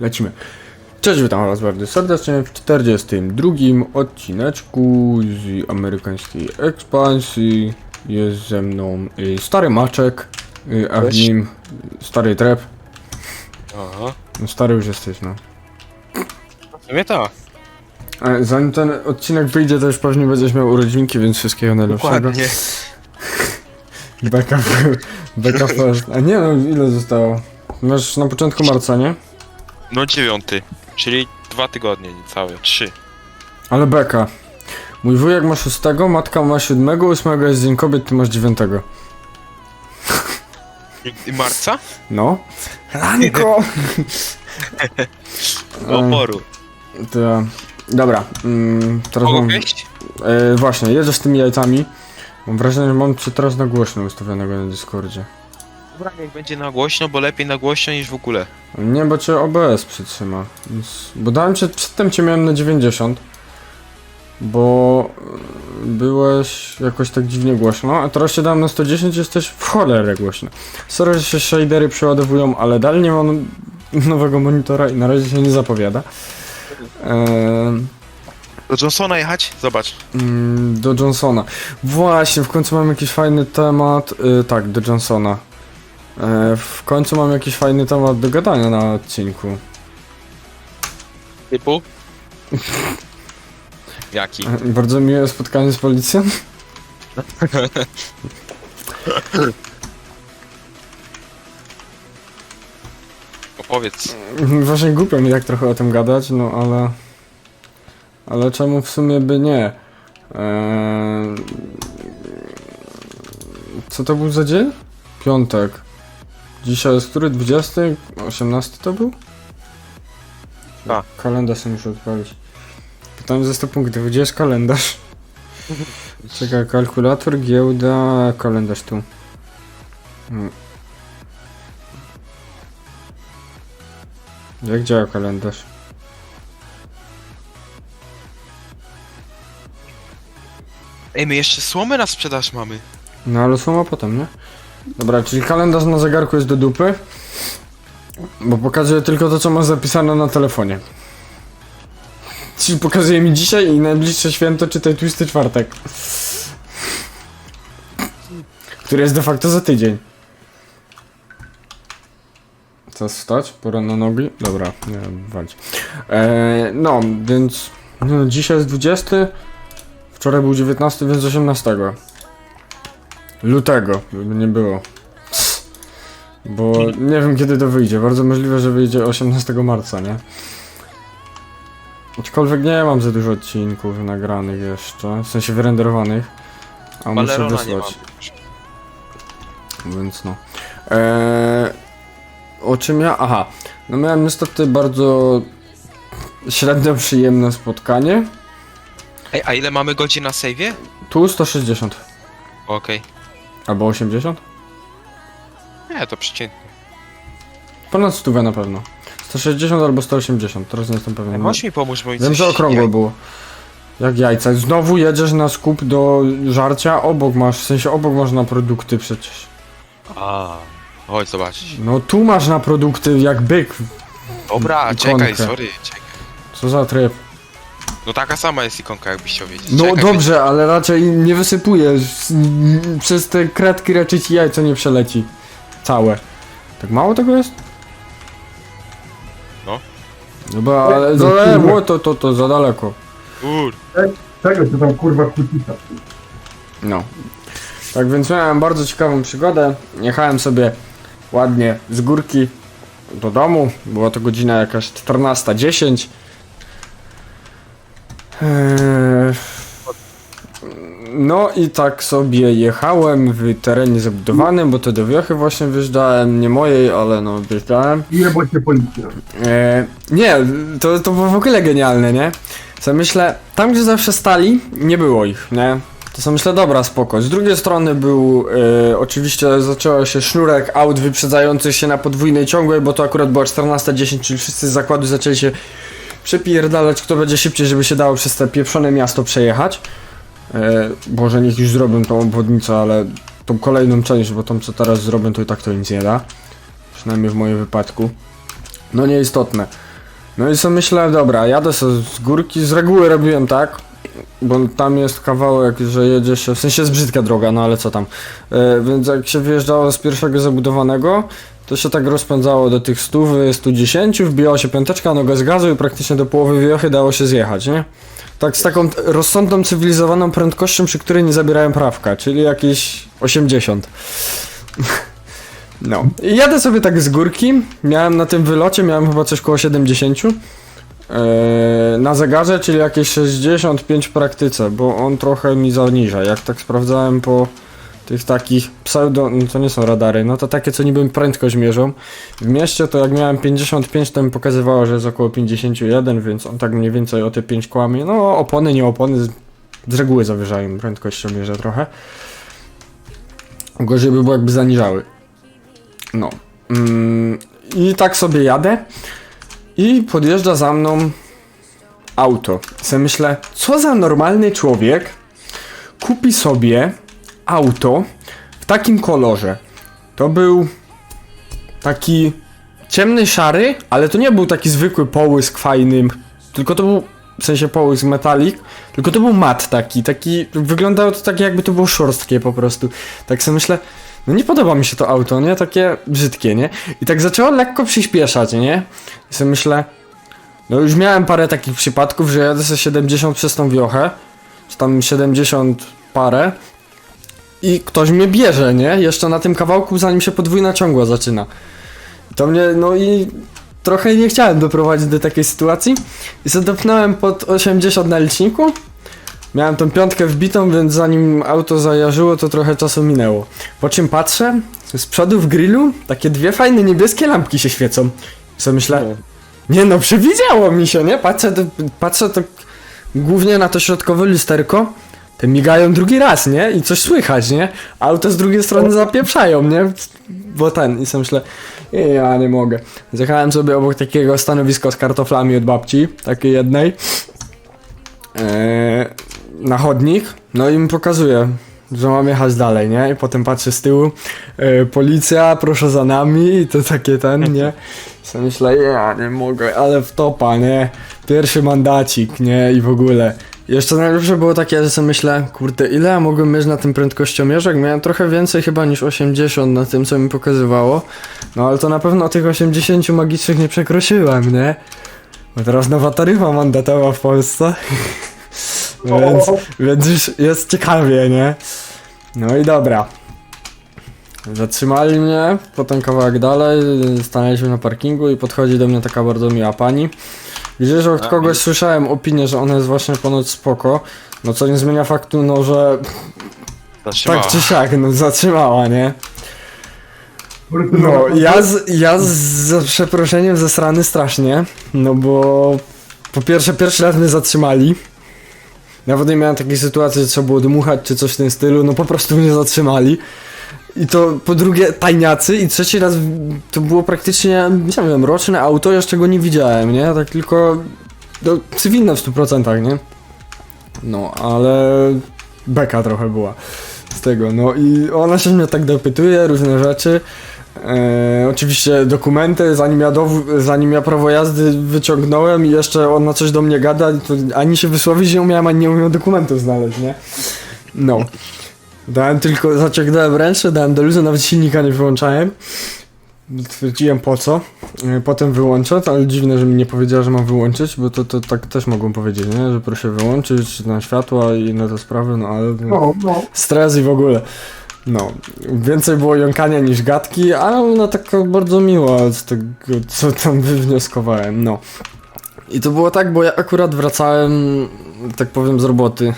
Lecimy. Cześć, witam was bardzo serdecznie w 42 odcineczku z amerykańskiej ekspansji. Jest ze mną y, stary Maczek, y, a w Cześć. nim stary Trep. Aha. No stary już jesteś, no. W sumie tak. E, Zanim ten odcinek wyjdzie, to już pewnie będziesz miał urodzinki, więc wszystkiego najlepszego. Dokładnie. Beka, beka first. A nie no, ile zostało? Masz na początku marca, nie? No dziewiąty, czyli dwa tygodnie niecałe, trzy. Ale beka. Mój wujek ma szóstego, matka ma siódmego, ósmego jest Dzień Kobiet, ty masz dziewiątego. I, i marca? No. Ranko! Do oporu. To. Dobra, mm, teraz Mogę mam... wejść? E, właśnie, jedziesz z tymi jajcami. Mam wrażenie, że mam cię teraz na głośno ustawionego na Discordzie. Dobra, niech będzie na głośno, bo lepiej na głośno niż w ogóle. Nie, bo cię OBS przytrzyma. Więc... Bo dałem cię, przedtem cię miałem na 90. Bo y, byłeś jakoś tak dziwnie głośno, a teraz cię dałem na 110 jesteś w cholerę głośno. Sorry, że się shadery przeładowują, ale dalej nie mam nowego monitora i na razie się nie zapowiada. Do Johnsona jechać? Zobacz. mm, do Johnsona. Właśnie, w końcu mam jakiś fajny temat. Y, tak, do Johnsona. E, w końcu mam jakiś fajny temat do gadania na odcinku. Typu? Jaki? Bardzo miłe spotkanie z policją. Opowiedz. Właśnie głupio mi tak trochę o tym gadać, no ale... Ale czemu w sumie by nie? Eee... Co to był za dzień? Piątek. Dzisiaj jest który? 20? 18 to był? Tak. Kalendarz sobie muszę odpalić. Pytanie za 100 punktów. Gdzie jest kalendarz? Czekaj, kalkulator, giełda, kalendarz tu. Hmm. Jak działa kalendarz? Ej, my jeszcze słomę na sprzedaż mamy. No ale suma potem, nie? Dobra, czyli kalendarz na zegarku jest do dupy. Bo pokazuje tylko to, co masz zapisane na telefonie. Czyli pokazuje mi dzisiaj i najbliższe święto, czytaj tłusty czwartek. Który jest de facto za tydzień. Co wstać? Pora na nogi? Dobra, nie walić. Eee, no, więc no, dzisiaj jest 20. Wczoraj był 19, więc 18. Lutego, żeby nie było. Bo nie wiem kiedy to wyjdzie. Bardzo możliwe, że wyjdzie 18 marca, nie? Aczkolwiek nie mam za dużo odcinków nagranych jeszcze, w sensie wyrenderowanych. A muszę Balerona nie wysłać, więc no. Eee, o czym ja? Aha, no miałem niestety bardzo średnio przyjemne spotkanie. Ej, a ile mamy godzin na save'ie? Tu 160. Okej. Albo 80? Nie, to przeciętnie. Ponad 100 na pewno. 160 albo 180, teraz nie jestem pewien. Ej, Chodź mi pomóż, bo Wiem, coś... że okrągłe jaj- było. Jak jajca. Znowu jedziesz na skup do żarcia, obok masz, w sensie obok masz na produkty przecież. A, chodź zobacz. No tu masz na produkty jak byk. Dobra, Ikonkę. czekaj, sorry, czekaj. Co za tryb. No taka sama jest ikonka, jakbyś chciał wiedzieć. No czekaj, dobrze, ale raczej nie wysypujesz. Przez te kratki raczej ci jajco nie przeleci. Całe. Tak mało tego jest? No. Dobra, ale za daleko, to, to, to za daleko. Kur... Czego ty tam kurwa kłócica? No. Tak więc miałem bardzo ciekawą przygodę. Jechałem sobie ładnie z górki do domu. Była to godzina jakaś 14.10. Eee, No i tak sobie jechałem w terenie zabudowanym, bo to do wiochy właśnie wjeżdżałem, nie mojej, ale no się policja. E, nie, to, to było w ogóle genialne, nie? Co myślę, tam gdzie zawsze stali, nie było ich, nie? To co myślę, dobra, spoko. Z drugiej strony był, e, oczywiście zaczęło się sznurek aut wyprzedzających się na podwójnej ciągłej, bo to akurat była 14.10, czyli wszyscy z zakładu zaczęli się przepierdalać, kto będzie szybciej, żeby się dało przez te pieprzone miasto przejechać. E, Boże, niech już zrobią tą obwodnicę, ale tą kolejną część, bo tą co teraz zrobią, to i tak to nic nie da. Przynajmniej w moim wypadku. No nieistotne. No i sobie myślę, dobra, jadę sobie z górki, z reguły robiłem tak, bo tam jest kawałek, że jedzie się, w sensie jest brzydka droga, no ale co tam. E, więc jak się wyjeżdżało z pierwszego zabudowanego, to się tak rozpędzało do tych 100, 110, wbijało się piąteczka, noga z gazu i praktycznie do połowy wiochy dało się zjechać, nie? Tak z taką rozsądną, cywilizowaną prędkością, przy której nie zabierałem prawka, czyli jakieś 80. No. I jadę sobie tak z górki. Miałem na tym wylocie, miałem chyba coś koło 70. Eee, na zegarze, czyli jakieś 65 w praktyce, bo on trochę mi zaniża. Jak tak sprawdzałem po tych takich pseudo, no to nie są radary, no to takie co niby prędkość mierzą. W mieście to jak miałem 55, to mi pokazywało, że jest około 51, więc on tak mniej więcej o te 5 kłamie. No opony, nie opony, z, z reguły zawyżają prędkością mierzę trochę. Gorzej by było jakby zaniżały. No. Mm, I tak sobie jadę. I podjeżdża za mną auto. Sobie myślę, co za normalny człowiek kupi sobie auto w takim kolorze. To był taki ciemny szary, ale to nie był taki zwykły połysk fajny, tylko to był w sensie połysk metalik, tylko to był mat taki, taki wyglądało to tak jakby to było szorstkie po prostu. Tak sobie myślę, no nie podoba mi się to auto, nie? Takie brzydkie, nie? I tak zaczęło lekko przyspieszać, nie? I sobie myślę, no już miałem parę takich przypadków, że jadę sobie 70 przez tą wiochę, czy tam 70 parę i ktoś mnie bierze, nie? Jeszcze na tym kawałku, zanim się podwójna ciągła zaczyna. To mnie, no i trochę nie chciałem doprowadzić do takiej sytuacji i sobie dopnąłem pod 80 na liczniku. Miałem tą piątkę wbitą, więc zanim auto zajarzyło, to trochę czasu minęło. Po czym patrzę, z przodu w grillu takie dwie fajne niebieskie lampki się świecą. I sobie myślę, nie no, przewidziało mi się, nie? Patrzę, patrzę to głównie na to środkowe lusterko, te migają drugi raz, nie? I coś słychać, nie? Auto z drugiej strony zapieprzają, nie? Bo ten, i sobie myślę, ja nie mogę. Zjechałem sobie obok takiego stanowiska z kartoflami od babci, takiej jednej, eee, na chodnik, no i mi pokazuje, że mam jechać dalej, nie? I potem patrzę z tyłu, e, policja, proszę za nami, i to takie ten, nie? Co myślę, ja nie mogę, ale w topa, nie? Pierwszy mandacik, nie? I w ogóle. Jeszcze najlepsze było takie, że sobie myślę, kurde, ile ja mogłem mieć na tym prędkościomierze? Jak Miałem trochę więcej chyba niż 80 na tym, co mi pokazywało. No ale to na pewno tych 80 magicznych nie przekroczyłem, nie? Bo teraz nowa taryfa mandatowa w Polsce. więc, więc już jest ciekawie, nie? No i dobra. Zatrzymali mnie, potem kawałek dalej, stanęliśmy na parkingu i podchodzi do mnie taka bardzo miła pani. Gdzieś od A, kogoś słyszałem opinię, że ona jest właśnie ponoć spoko, no co nie zmienia faktu, no że Zatrzymała. tak czy siak, no zatrzymała, nie? No, ja z, ja z, za przeproszeniem zesrany strasznie, no bo po pierwsze pierwszy raz mnie zatrzymali. Nawet nie miałem takiej sytuacji, że trzeba było dmuchać czy coś w tym stylu, no po prostu mnie zatrzymali. I to po drugie tajniacy i trzeci raz to było praktycznie, nie wiem, roczne auto, jeszcze go nie widziałem, nie? Tak tylko no, cywilne w 100%, nie? No, ale beka trochę była z tego, no i ona się mnie tak dopytuje, różne rzeczy. E, oczywiście dokumenty, zanim ja, dow- zanim ja prawo jazdy wyciągnąłem i jeszcze ona coś do mnie gada, to ani się wysłowić nie umiałem, ani nie umiałem dokumentów znaleźć, nie? No. Dałem tylko, zaciągnąłem ręce, dałem do luzu, nawet silnika nie wyłączałem. Stwierdziłem po co. E, Potem wyłączę, ale dziwne, że mi nie powiedziała, że mam wyłączyć, bo to, to tak też mogą powiedzieć, nie? Że proszę wyłączyć na światła i inne te sprawy, no ale... No, no. Stres i w ogóle. No, więcej było jąkania niż gadki, ale ona taka bardzo miła z tego, co tam wywnioskowałem, no. I to było tak, bo ja akurat wracałem, tak powiem, z roboty.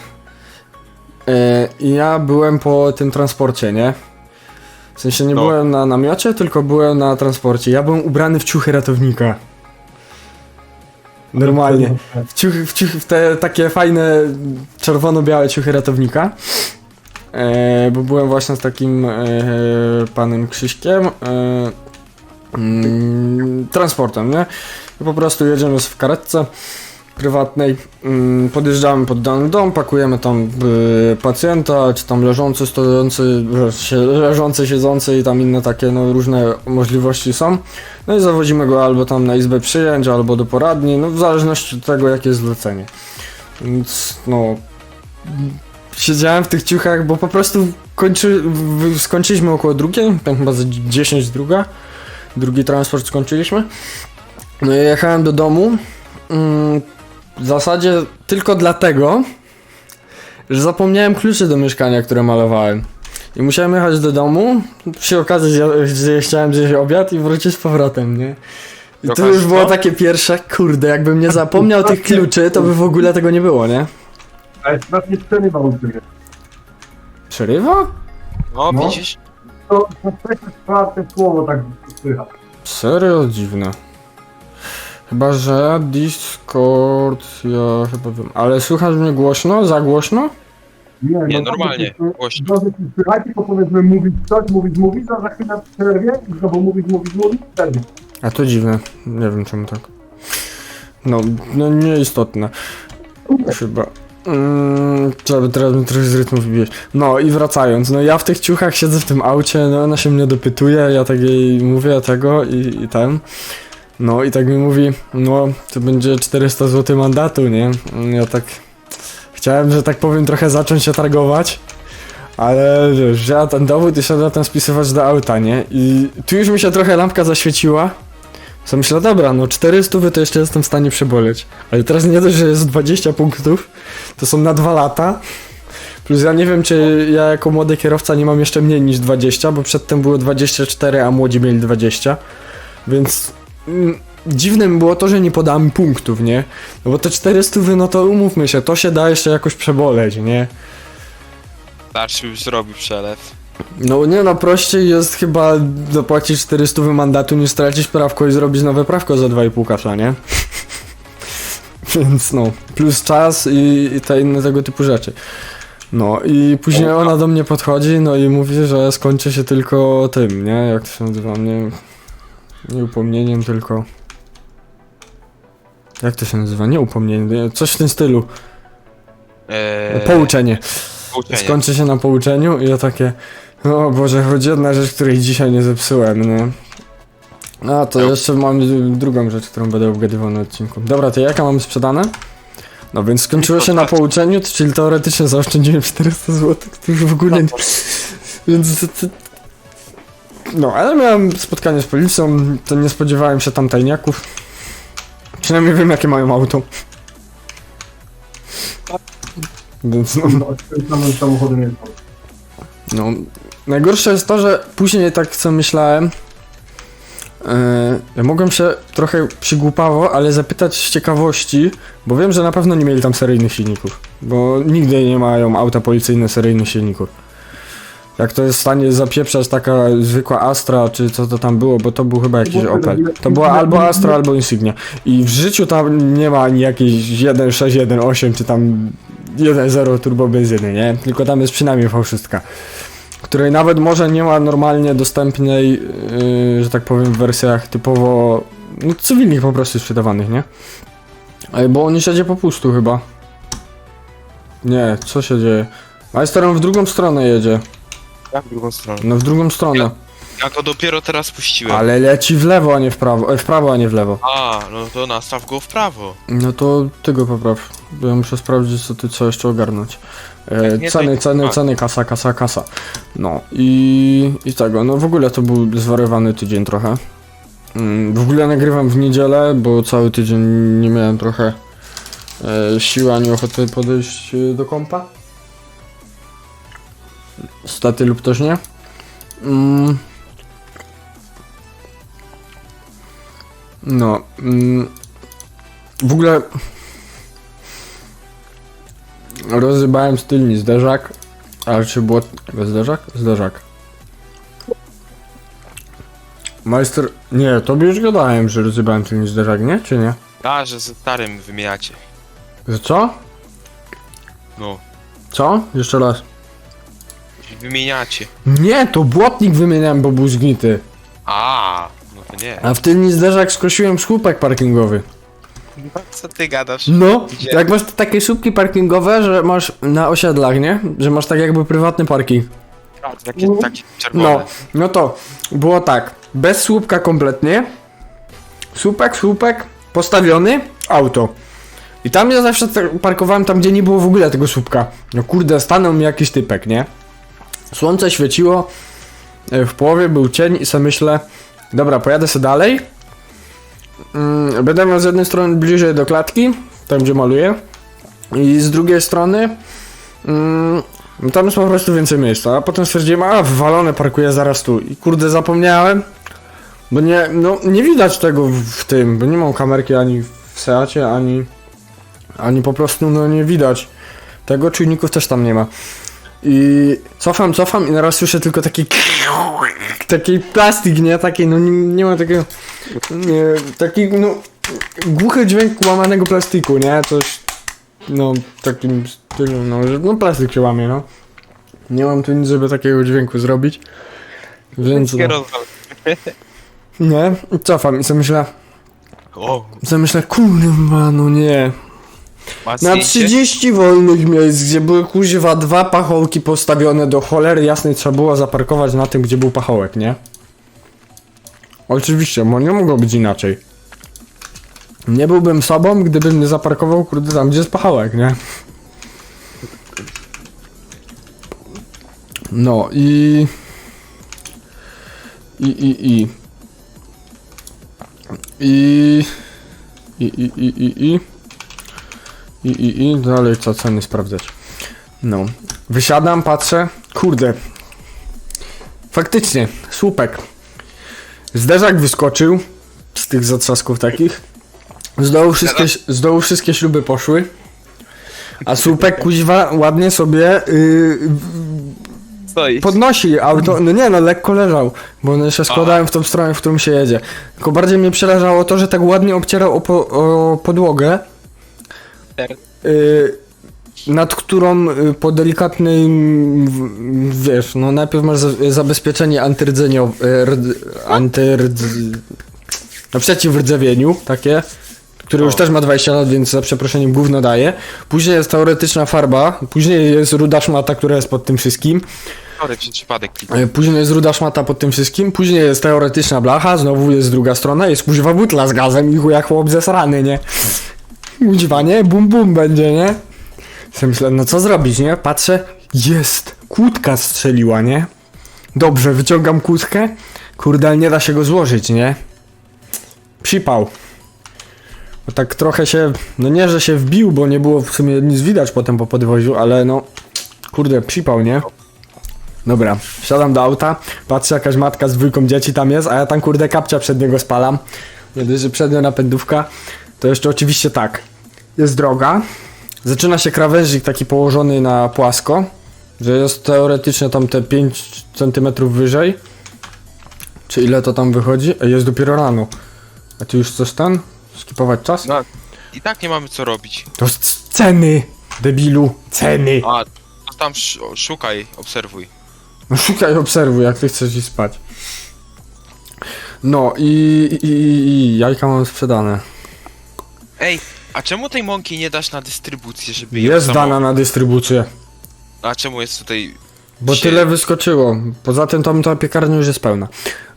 E, I ja byłem po tym transporcie, nie? W sensie nie No. byłem na namiocie, tylko byłem na transporcie. Ja byłem ubrany w ciuchy ratownika. Normalnie. W, ciuchy, w, ciuchy, w te takie fajne czerwono-białe ciuchy ratownika. E, bo byłem właśnie z takim e, panem Krzyśkiem. E, mm, transportem, nie? I po prostu jedziemy w karetce. Prywatnej. Mm, Podjeżdżamy pod dany dom, pakujemy tam y, pacjenta, czy tam leżący, stojący, leżący, siedzący i tam inne takie no, różne możliwości są. No i zawodzimy go albo tam na izbę przyjęć, albo do poradni, no w zależności od tego jakie jest zlecenie. Więc no... Siedziałem w tych ciuchach, bo po prostu kończy, skończyliśmy około drugiej, tam chyba za 10 druga. Drugi transport skończyliśmy. No i jechałem do domu. Mm, w zasadzie tylko dlatego, że zapomniałem kluczy do mieszkania, które malowałem. I musiałem jechać do domu. Przy okazji, że chciałem zjeść obiad i wrócić z powrotem, nie? I to już było takie pierwsze, kurde, jakbym nie zapomniał tych kluczy, to by w ogóle tego nie było, nie? Ale strasznie przerywał u ciebie. Przerywa? No, No. widzisz? To to trzecie, czwarte słowo tak słychać. Serio dziwne. Chyba, że Discord, ja chyba wiem. Ale słychać mnie głośno? Za głośno? Nie, Nie, no, normalnie, to- głośno. Dobrze słychać, tylko powiedzmy mówić coś, mówić, mówić, a za chwilę przerwie i znowu mówić, mówić, mówić, wtedy. A to dziwne. Nie wiem czemu tak. No, no nieistotne. Chyba. Mm, trzeba by teraz mnie trochę z rytmu wybić. No i wracając, no ja w tych ciuchach siedzę w tym aucie, no ona się mnie dopytuje, ja tak jej mówię tego i, i ten. No i tak mi mówi, no to będzie 400 zł mandatu, nie? Ja tak chciałem, że tak powiem, trochę zacząć się targować. Ale wiesz, ja ten dowód i szedłem tam spisywać do auta, nie? I tu już mi się trochę lampka zaświeciła. Co myślę, dobra, no 400 to jeszcze jestem w stanie przeboleć. Ale teraz nie dość, że jest 20 punktów, to są na 2 lata. Plus ja nie wiem, czy ja jako młody kierowca nie mam jeszcze mniej niż 20, bo przedtem było 24, a młodzi mieli 20. Więc mm, dziwne mi było to, że nie podałem punktów, nie? No bo te 400, no to umówmy się, to się da jeszcze jakoś przeboleć, nie? Starszy już zrobił przelew. No nie no, prościej jest chyba zapłacić 400 mandatu niż stracić prawko i zrobić nowe prawko za 2,5 kasza, nie? Więc no, plus czas i, i te inne tego typu rzeczy. No i później ona do mnie podchodzi, no i mówi, że skończy się tylko tym, nie? Jak to się nazywa? Nie, nie upomnieniem, tylko... Jak to się nazywa? Nie upomnieniem, coś w tym stylu. Eee, Pouczenie. pouczenie. Skończy się na pouczeniu i ja takie, o Boże, choć jedna rzecz, której dzisiaj nie zepsułem, nie? A, to No. jeszcze mam drugą rzecz, którą będę obgadywał na odcinku. Dobra, to jaka mamy sprzedane? No więc skończyło się na pouczeniu, czyli teoretycznie zaoszczędziłem 400 zł, już w ogóle... nie- Więc... No, ale miałem spotkanie z policją, to nie spodziewałem się tam tajniaków. Przynajmniej wiem, jakie mają auto. Więc no... No, tym samym samochodem jest. No, najgorsze jest to, że później tak co myślałem, yy, ja mogłem się trochę przygłupawo, ale zapytać z ciekawości, bo wiem, że na pewno nie mieli tam seryjnych silników, bo nigdy nie mają auta policyjne seryjnych silników. Jak to jest w stanie zapieprzać taka zwykła Astra, czy co to tam było, bo to był chyba jakiś Opel. To była albo Astra, albo Insignia. I w życiu tam nie ma ani jakiejś 1.6, 1.8, czy tam 1.0 turbo benzyny, nie? Tylko tam jest przynajmniej V6 której nawet może nie ma normalnie dostępnej, yy, że tak powiem, w wersjach typowo no, cywilnych po prostu sprzedawanych, nie? Ej, bo on nie siedzie po pustu chyba. Nie, co się dzieje? On w drugą stronę jedzie. Jak w drugą stronę? No w drugą stronę. Ja go dopiero teraz puściłem. Ale leci w lewo, a nie w prawo. E, w prawo, a nie w lewo. A, no to nastaw go w prawo. No to ty go popraw. Bo Ja muszę sprawdzić, co ty co jeszcze ogarnąć. E, nie, to ceny, i- ceny, ceny, kasa, kasa, kasa. No i, i tego, no w ogóle to był zwariowany tydzień trochę. Mm, W ogóle nagrywam w niedzielę, bo cały tydzień nie miałem trochę e, siły ani ochoty podejść e, do kompa. Staty lub też nie. Mm. No. Mm. W ogóle rozrybałem z tylni zderzak, ale czy było... zderzak? Zderzak. Majster... Nie, tobie już gadałem, że rozrybałem tylni zderzak, nie? Czy nie? A, że ze starym wymieniacie. Że co? No, Co? Jeszcze raz. Wymieniacie. Nie, to błotnik wymieniałem, bo był zgnity. A, no to nie. A w tylni zderzak skosiłem słupek parkingowy. Co ty gadasz? No, Gdzie? jak masz takie słupki parkingowe, że masz na osiedlach, nie? Że masz tak jakby prywatny parking. Takie, takie czerwone. No, no to było tak. Bez słupka kompletnie. Słupek, słupek, postawiony, auto. I tam ja zawsze te- parkowałem tam, gdzie nie było w ogóle tego słupka. No kurde, stanął mi jakiś typek, nie? Słońce świeciło, e, w połowie był cień i sobie myślę, dobra, pojadę sobie dalej. Mm, Będę miał z jednej strony bliżej do klatki, tam gdzie maluję. I z drugiej strony mm, tam jest po prostu więcej miejsca, a potem stwierdziłem, a wywalone parkuję zaraz tu i kurde zapomniałem, bo nie, no nie widać tego w tym, bo nie mam kamerki ani w Seacie, ani, ani po prostu no nie widać tego, czujników też tam nie ma. I cofam, cofam i naraz słyszę tylko taki taki plastik, nie? Taki, no nie, nie ma takiego nie, taki, no głuchy dźwięk łamanego plastiku, nie? Coś, no, takim stylu, no, że no plastik się łamie, no. Nie mam tu nic, żeby takiego dźwięku zrobić. Więc, no, nie, cofam i sobie myślę, O, sobie myślę, kurwa, no nie. Na zdjęcie? 30 wolnych miejsc, gdzie były kuźwa dwa pachołki postawione do cholery jasnej, trzeba było zaparkować na tym, gdzie był pachołek, nie? Oczywiście, bo nie mogło być inaczej. Nie byłbym sobą, gdybym nie zaparkował, kurde, tam, gdzie jest pachołek, nie? No i... I, i, i... I... I, i, i, i, i... I, i, i dalej co ceny sprawdzać. No. Wysiadam, patrzę. Kurde. Faktycznie, słupek. Zderzak wyskoczył z tych zatrzasków takich. Z dołu wszystkie, z dołu wszystkie śruby poszły. A słupek kuźwa ładnie sobie yy, Stoi. podnosi auto, no nie no, lekko leżał, bo one się składają w tą stronę, w którą się jedzie. Tylko bardziej mnie przerażało to, że tak ładnie obcierał o, po, o podłogę, y, nad którą y, po delikatnym, w- wiesz, no najpierw masz za- zabezpieczenie antyrydzeniowe, antyrydz... no przeciw rdzewieniu, takie, które już też ma 20 lat, więc za przeproszeniem gówno daje. Później jest teoretyczna farba, później jest ruda szmata, która jest pod tym wszystkim. Przypadek. Później jest ruda szmata pod tym wszystkim, później jest teoretyczna blacha, znowu jest druga strona, jest kuźwa butla z gazem i chuja chłop zesrany, nie? Kuźwa? Bum bum będzie, nie? Sobie myślę, no co zrobić, nie? Patrzę, jest, kłódka strzeliła, nie? Dobrze, wyciągam kłódkę, kurde, ale nie da się go złożyć, nie? Przypał. Bo tak trochę się, no nie, że się wbił, bo nie było w sumie nic widać potem po podwoziu, ale no, kurde, przypał, nie? Dobra, wsiadam do auta, patrzę jakaś matka z dwójką dzieci tam jest, a ja tam kurde kapcia przed niego spalam. Nie że przednia napędówka, to jeszcze oczywiście tak. Jest droga, zaczyna się krawężnik taki położony na płasko, że jest teoretycznie tam te 5 cm wyżej. Czy ile to tam wychodzi? A jest dopiero rano. A ty już coś ten? Skipować czas? No, i tak nie mamy co robić. To ceny, debilu, ceny. A, to tam sz szukaj, obserwuj. No szukaj, obserwuj, jak ty chcesz iść spać. No i, i, i, i jajka mam sprzedane. Ej, a czemu tej mąki nie dasz na dystrybucję, żeby ją Jest dana na dystrybucję, A czemu jest tutaj... bo Się- tyle wyskoczyło. Poza tym tam ta piekarnia już jest pełna.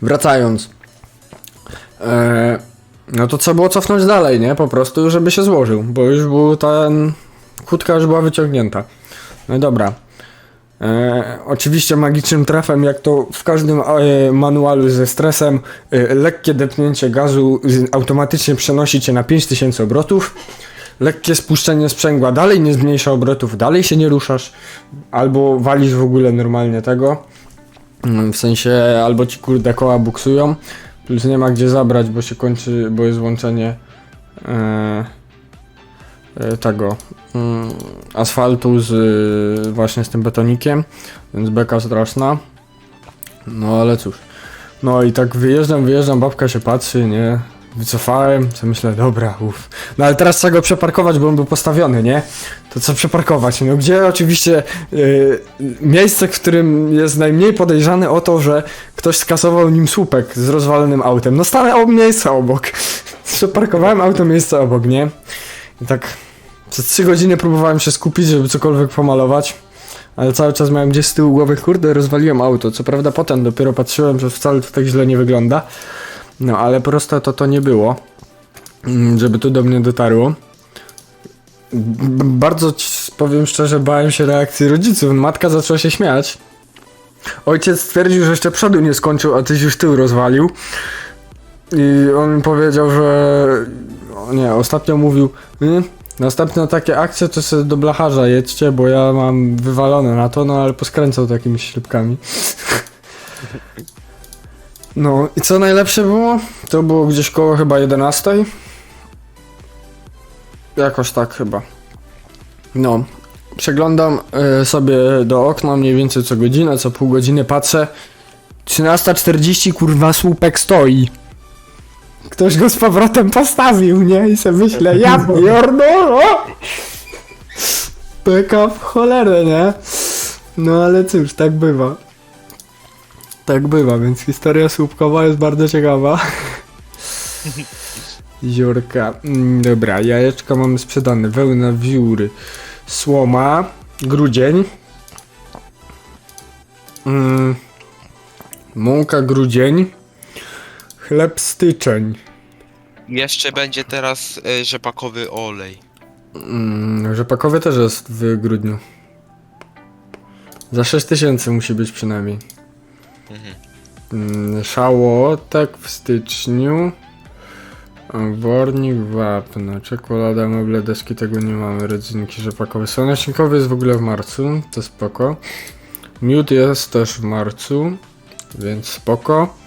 Wracając. E, no to trzeba było cofnąć dalej, nie? Po prostu, żeby się złożył, bo już był ten... Kłódka już była wyciągnięta. No i dobra. E, oczywiście magicznym trafem, jak to w każdym e, manualu ze stresem, e, lekkie depnięcie gazu automatycznie przenosi cię na 5000 obrotów. Lekkie spuszczenie sprzęgła dalej nie zmniejsza obrotów, dalej się nie ruszasz, albo walisz w ogóle normalnie tego. Mm, W sensie albo ci kurde koła buksują, plus nie ma gdzie zabrać, bo się kończy, bo jest łączenie e, tego mm, asfaltu z y, właśnie z tym betonikiem, więc beka straszna. No ale cóż. No i tak wyjeżdżam, wyjeżdżam, babka się patrzy, nie? Wycofałem, co myślę, dobra, uff. No ale teraz trzeba go przeparkować, bo on był postawiony, nie? To co przeparkować? No gdzie oczywiście y, miejsce, w którym jest najmniej podejrzany o to, że ktoś skasował nim słupek z rozwalonym autem. No stare o miejsce obok. Przeparkowałem auto miejsce obok, nie? I tak przez 3 godziny próbowałem się skupić, żeby cokolwiek pomalować. Ale cały czas miałem gdzieś z tyłu głowy, kurde, rozwaliłem auto. Co prawda potem dopiero patrzyłem, że wcale to tak źle nie wygląda. No, ale proste to to nie było. Mm, Żeby to do mnie dotarło. Bardzo powiem szczerze, bałem się reakcji rodziców. Matka zaczęła się śmiać. Ojciec stwierdził, że jeszcze przodu nie skończył, a tyś już tył rozwalił. I on powiedział, że. O nie, ostatnio mówił. "Y, Następne takie akcje to sobie do blacharza jedźcie, bo ja mam wywalone na to, no ale poskręcał takimi ślepkami. No i co najlepsze było? To było gdzieś koło chyba 11. Jakoś tak chyba. No. Przeglądam y, sobie do okna mniej więcej co godzinę, co pół godziny patrzę. 13.40 kurwa słupek stoi. Ktoś go z powrotem postawił, nie? I sobie myślę, ja pierdolę! Peka w cholerę, nie? No ale cóż, tak bywa. Tak bywa, więc historia słupkowa jest bardzo ciekawa. Ziorka. Mm, Dobra, jajeczka mamy sprzedane. Wełna, wióry, słoma, grudzień. Mm, mąka, grudzień. Chleb, styczeń. Jeszcze będzie teraz e, rzepakowy olej. Mm, rzepakowy też jest w grudniu. Za 6000 musi być przynajmniej. Mhm. Mm, Szałotek w styczniu. Wornik, wapno, czekolada, meble, deski, tego nie mamy, rodzynki rzepakowe. Słonecznikowy jest w ogóle w marcu, to spoko. Miód jest też w marcu, więc spoko.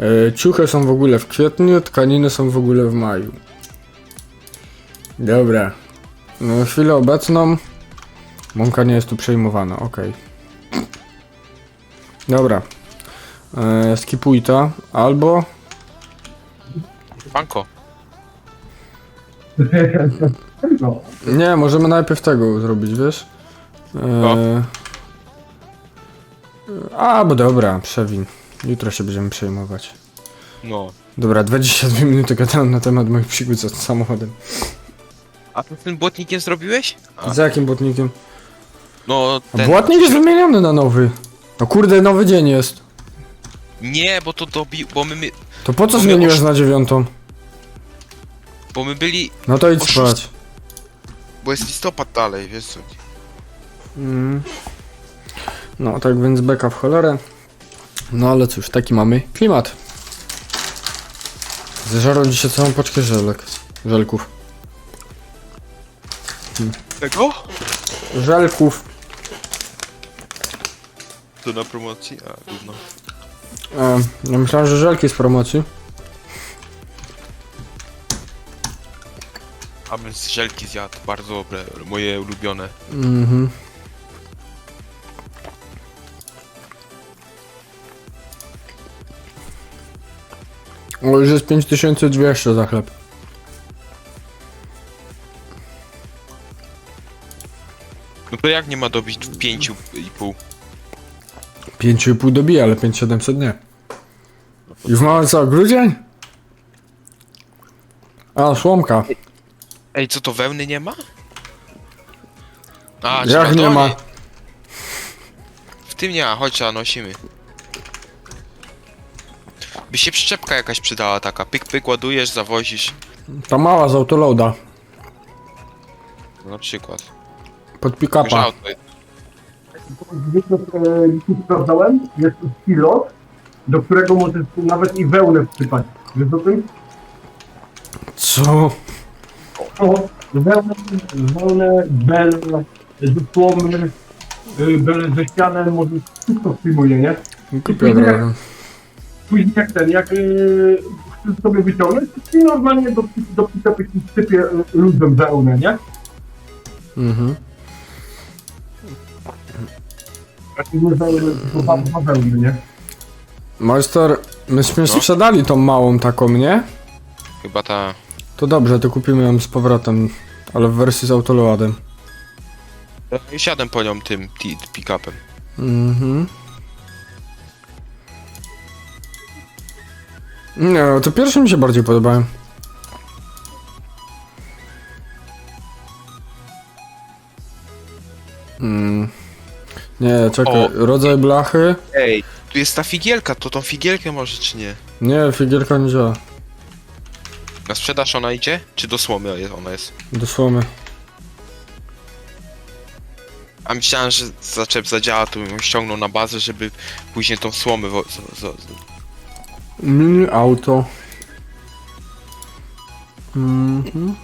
E, Ciuchy są w ogóle w kwietniu, tkaniny są w ogóle w maju. Dobra. No, chwilę obecną mąka nie jest tu przejmowana, okej. Dobra. E, skipuj to, albo Banko. No. Nie, możemy najpierw tego zrobić, wiesz? Eee... A, bo dobra, przewin. Jutro się będziemy przejmować. No. Dobra, 22 minuty gadałem na temat moich przygód z samochodem. A ty tym błotnikiem zrobiłeś? A. Za jakim błotnikiem? No A ten... błotnik jest wymieniony na nowy. No kurde, nowy dzień jest. Nie, bo to dobił, bo my, my, To po co zmieniłeś osz- na dziewiątą? bo my byli, No to idź Oszust- spać. bo jest listopad dalej, wiesz co? Mm. No, tak więc beka w cholerę. No ale cóż, taki mamy klimat. Zeżarł dzisiaj całą paczkę żelek. Żelków. Tego? Żelków. To na promocji? A, gówno. E, ja myślałem, że żelki z promocji. A bym z żelki zjadł, bardzo dobre, moje ulubione. Mhm. O, już jest 5200 za chleb. No to jak nie ma dobić 5,5? 5,5 dobija, ale 5700 nie. Już mamy co, grudzień? A, słomka. Ej, co to wełny nie ma? A, Jak nie ma? W tym nie ma, chodź, trzeba nosimy. By się przyczepka jakaś przydała taka, pyk pyk ładujesz, zawozisz. Ta mała z autoloada. No, na przykład. Pod Że pick-upa. auto, e, dzisiaj sprawdzałem, jest pilot, do którego możesz nawet i wełnę wsypać. Wiesz o tym? Co? O, wełnę, wełnę, belę, dyplomy, y, belę ze ścianem, może wszystko przyjmuje, nie? Kupię od razu. Później jak ten, jak yy, chcesz sobie wyciągnąć, to ci normalnie do, do ci sypie y, luzem wełnę, nie? Mhm. A ty nie wełnę, tylko wełny, nie? Majster, myśmy No. sprzedali tą małą taką, nie? Chyba ta... To dobrze, to kupimy ją z powrotem. Ale w wersji z autoloadem. Siadłem po nią tym ti- pick-upem. Mhm. Nie, no, to pierwsze mi się bardziej podobały. Mm. Nie, czekaj, O. rodzaj blachy? Ej, tu jest ta figielka, to tą figielkę może czy nie? Nie, figielka nie działa. Na sprzedaż ona idzie? Czy do słomy ona jest? Do słomy. A myślałem, że zaczep zadziała, tu ją ściągnął na bazę, żeby później tą słomę Mini auto. Mhm.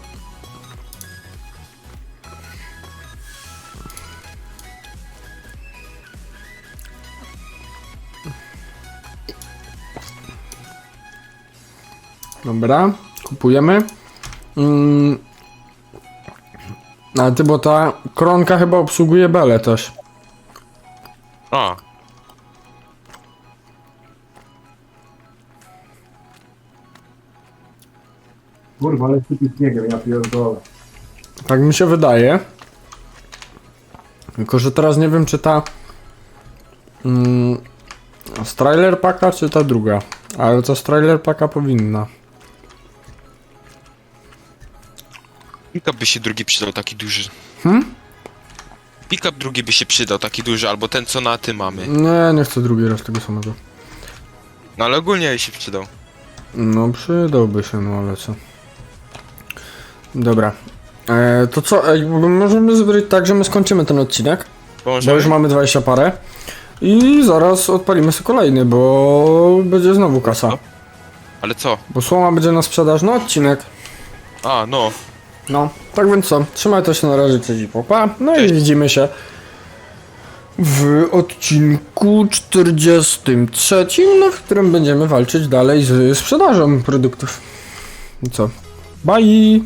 Dobra, kupujemy. Mm. Ale ty, bo ta kronka chyba obsługuje belę też. A, Kurwa, ale sypie śniegiem, ja pierdolę. Tak mi się wydaje. Tylko, że teraz nie wiem, czy ta. Mm, z trailer paka, czy ta druga. Ale to z trailer paka powinna. pick-up by się drugi przydał, taki duży. Hmm? Pick-up drugi by się przydał, taki duży, albo ten co na ty mamy. Nie, nie chcę drugi raz tego samego. No ale ogólnie by się przydał. No, przydałby się, no ale co. Dobra. E, to co, bo możemy zrobić tak, że my skończymy ten odcinek. Bo już mamy 20 parę. I zaraz odpalimy sobie kolejny, bo będzie znowu kasa. Ale co? Bo słoma będzie na sprzedaż na odcinek. A, no. No, tak więc co, trzymaj to się na razie, cześć i popa. No i Cześć. widzimy się w odcinku 43, no, w którym będziemy walczyć dalej z sprzedażą produktów. I co? Bye!